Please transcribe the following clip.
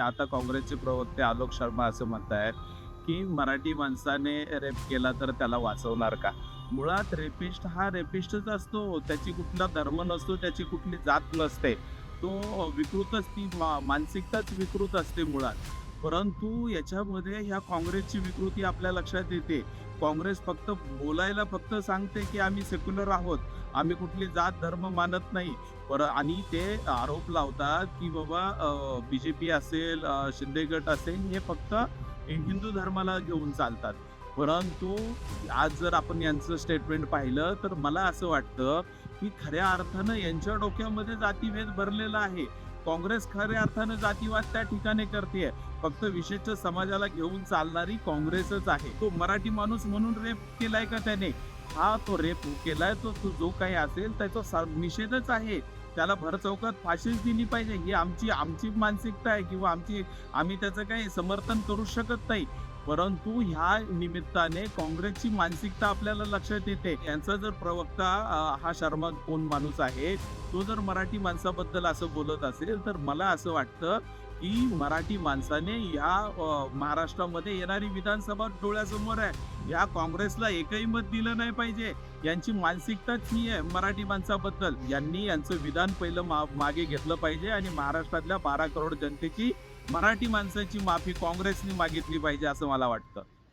आता काँग्रेसचे प्रवक्ते आलोक शर्मा असं म्हणत आहेत की मराठी माणसाने रेप केला तर त्याला वाचवणार का? मुळात रेपिस्ट हा रेपिस्टच असतो. त्याची कुठला धर्म नसतो त्याची कुठली जात नसते. तो विकृतच ती मानसिकताच विकृत असते मुळात. परंतु याच्यामध्ये ह्या काँग्रेसची विकृती आपल्या लक्षात येते. काँग्रेस फक्त बोलायला फक्त सांगते की आम्ही सेक्युलर आहोत. आम्ही कुठली जात धर्म मानत नाही. पर आणि ते आरोप लावतात की बाबा बी जे पी असेल शिंदेगट शिंदे गट असेल हे फक्त हिंदू धर्माला घेऊन चालतात. परंतु आज जर आपण यांचं स्टेटमेंट पाहिलं तर मला असं वाटतं की खऱ्या अर्थानं यांच्या डोक्यामध्ये जातीभेद भरलेला आहे. काँग्रेस खऱ्या अर्थानं जातीवाद त्या ठिकाणी करते फक्त विशिष्ट समाजाला घेऊन चालणारी काँग्रेसच आहे. तो मराठी माणूस म्हणून रेप केलाय का त्याने? हा तो रेप केलाय तो तो जो काही असेल त्याचा सा- निषेधच आहे. त्याला भरचौकात फाशीच दिली पाहिजे. ही आमची आमची मानसिकता आहे किंवा आमची आम्ही त्याचं काही समर्थन करू शकत नाही. परंतु ह्या निमित्ताने काँग्रेसची मानसिकता आपल्याला लक्षात येते. यांचा जर प्रवक्ता हा शर्मा कोण माणूस आहे तो जर मराठी माणसाबद्दल असं बोलत असेल तर मला असं वाटतं की मराठी माणसाने या महाराष्ट्रामध्ये येणारी विधानसभा डोळ्यासमोर आहे. या काँग्रेसला एकही मत दिलं नाही पाहिजे. यांची मानसिकताच ही आहे मराठी माणसाबद्दल. यांनी यांचं विधान पहिलं मा मागे घेतलं पाहिजे आणि महाराष्ट्रातल्या बारा करोड जनतेची मराठी माणसाची माफी काँग्रेसने मागितली पाहिजे असं मला वाटतं.